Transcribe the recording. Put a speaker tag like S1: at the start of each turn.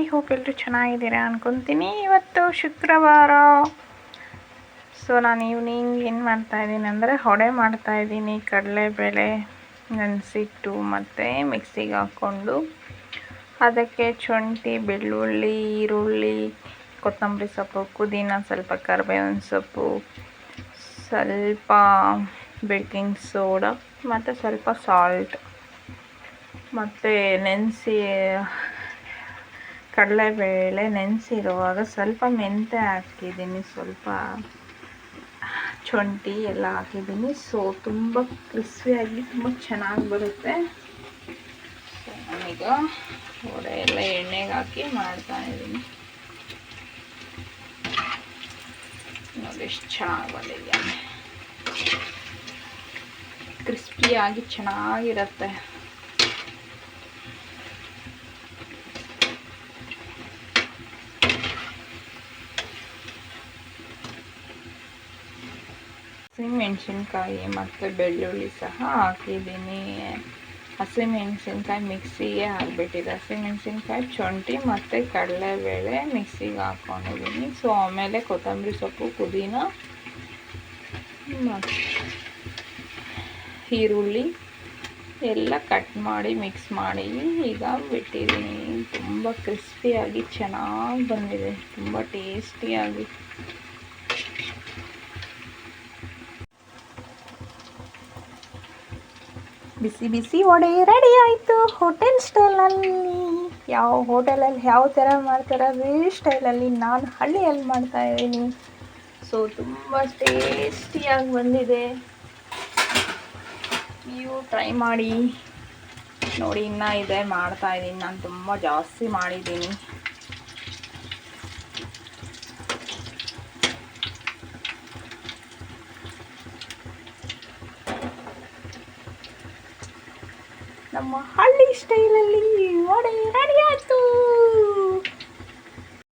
S1: I hope ಎಲ್ಲರೂ ಚೆನ್ನಾಗಿದ್ದೀರಾ ಅನ್ಕೊತೀನಿ. ಇವತ್ತು ಶುಕ್ರವಾರ. ಸೊ ನಾನು ಈವ್ನಿಂಗ್ ಏನು ಮಾಡ್ತಾಯಿದ್ದೀನಿ ಅಂದರೆ ಹೊಡೆ ಮಾಡ್ತಾಯಿದ್ದೀನಿ ಕಡಲೆಬೇಳೆ ನೆನೆಸಿಟ್ಟು ಮತ್ತು ಮಿಕ್ಸಿಗೆ ಹಾಕ್ಕೊಂಡು. ಅದಕ್ಕೆ ಶುಂಠಿ, ಬೆಳ್ಳುಳ್ಳಿ, ಈರುಳ್ಳಿ, ಕೊತ್ತಂಬರಿ ಸೊಪ್ಪು, ಪುದೀನ, ಸ್ವಲ್ಪ ಕರಿಬೇವಿನ ಸೊಪ್ಪು, ಸ್ವಲ್ಪ ಬೇಕಿಂಗ್ ಸೋಡಾ, ಮತ್ತು ಸ್ವಲ್ಪ ಸಾಲ್ಟ್ ಮತ್ತು ನೆನೆಸಿ ಕಡಲೆಬೇಳೆ ನೆನೆಸಿರುವಾಗ ಸ್ವಲ್ಪ ಮೆಂತ್ಯ ಹಾಕಿದ್ದೀನಿ, ಸ್ವಲ್ಪ ಶುಂಠಿ ಎಲ್ಲ ಹಾಕಿದ್ದೀನಿ. ಸೊ ತುಂಬ ಕ್ರಿಸ್ಪಿಯಾಗಿ ತುಂಬ ಚೆನ್ನಾಗಿ ಬರುತ್ತೆ. ಸೊ ನಾನೀಗ ವಡೆ ಎಲ್ಲ ಎಣ್ಣೆಗೆ ಹಾಕಿ ಮಾಡ್ತಾಯಿದ್ದೀನಿ ನೋಡಿ ಎಷ್ಟು ಚೆನ್ನಾಗಿ ಬಂದಿದೆ. ಕ್ರಿಸ್ಪಿಯಾಗಿ ಚೆನ್ನಾಗಿರುತ್ತೆ. ಹಸಿಮೆಣಸಿನ್ಕಾಯಿ ಮತ್ತು ಬೆಳ್ಳುಳ್ಳಿ ಸಹ ಹಾಕಿದ್ದೀನಿ. ಹಸಿಮೆಣಸಿನ್ಕಾಯಿ ಮಿಕ್ಸಿಗೆ ಹಾಕ್ಬಿಟ್ಟಿದ್ದೆ ಹಸಿಮೆಣಸಿನ್ಕಾಯಿ ಶುಂಠಿ ಮತ್ತು ಕಡಲೆಬೇಳೆ ಮಿಕ್ಸಿಗೆ ಹಾಕ್ಕೊಂಡಿದ್ದೀನಿ ಸೊ ಆಮೇಲೆ ಕೊತ್ತಂಬರಿ ಸೊಪ್ಪು, ಪುದೀನ ಈರುಳ್ಳಿ ಎಲ್ಲ ಕಟ್ ಮಾಡಿ ಮಿಕ್ಸ್ ಮಾಡಿ ಈಗ ಬಿಟ್ಟಿದ್ದೀನಿ. ತುಂಬ ಕ್ರಿಸ್ಪಿಯಾಗಿ ಚೆನ್ನಾಗಿ ಬಂದಿದೆ. ತುಂಬ ಟೇಸ್ಟಿಯಾಗಿ ಬಿಸಿ ಬಿಸಿ ವಡೆ ರೆಡಿ ಆಯಿತು ಹೋಟೆಲ್ ಸ್ಟೈಲಲ್ಲಿ ಯಾವ ಹೋಟೆಲಲ್ಲಿ ಯಾವ ಥರ ಮಾಡ್ತಾರೆ ಅದೇ ಸ್ಟೈಲಲ್ಲಿ ನಾನು ಹಳ್ಳಿಯಲ್ಲಿ ಮಾಡ್ತಾಯಿದ್ದೀನಿ ಸೊ ತುಂಬ ಟೇಸ್ಟಿಯಾಗಿ ಬಂದಿದೆ. ನೀವು ಟ್ರೈ ಮಾಡಿ. ನೋಡಿ, ಇನ್ನೂ ಇದೆ ಮಾಡ್ತಾಯಿದ್ದೀನಿ ನಾನು ತುಂಬ ಜಾಸ್ತಿ ಮಾಡಿದ್ದೀನಿ. ನಮ್ಮ ಹಳ್ಳಿ ಸ್ಟೈಲಲ್ಲಿ